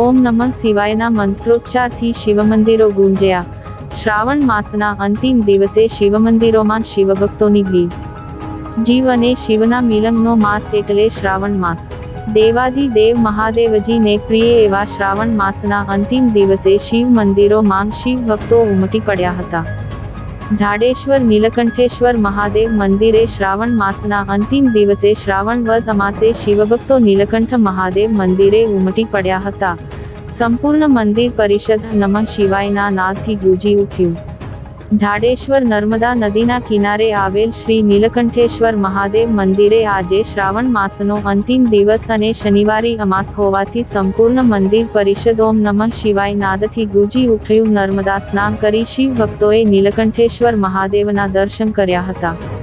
ઓમ નમઃ શિવાયના મંત્રોચ્ચારથી શિવમંદિરો ગુંજ્યા. શ્રાવણ માસના અંતિમ દિવસે શિવમંદિરોમાં શિવભક્તોની ભીડ. જીવ અને શિવના મિલનનો માસ એટલે શ્રાવણ માસ. દેવાદી દેવ મહાદેવજીને પ્રિય એવા શ્રાવણ માસના અંતિમ દિવસે શિવ મંદિરોમાં શિવ ભક્તો ઉમટી પડ્યા હતા. ઝાડેશ્વર નીલકંઠેશ્વર મહાદેવ મંદિરે શ્રાવણ માસના અંતિમ દિવસે શ્રાવણ વદ અમાસે શિવભક્તો નીલકંઠ મહાદેવ મંદિરે ઉમટી પડ્યા હતા સંપૂર્ણ મંદિર પરિષદ નમઃ શિવાયના નાદથી ગુંજી ઉઠ્યું ઝાડેશ્વર નર્મદા નદીના કિનારે આવેલ શ્રી નીલકંઠેશ્વર મહાદેવ મંદિરે આજે શ્રાવણ માસનો અંતિમ દિવસ અને શનિવારી અમાસ હોવાથી સંપૂર્ણ મંદિર પરિષદ ઓમ નમઃ શિવાય નાદથી ગુજી ઉઠ્યું. નર્મદા સ્નાન કરી શિવ ભક્તોએ નીલકંઠેશ્વર મહાદેવના દર્શન કર્યા હતા.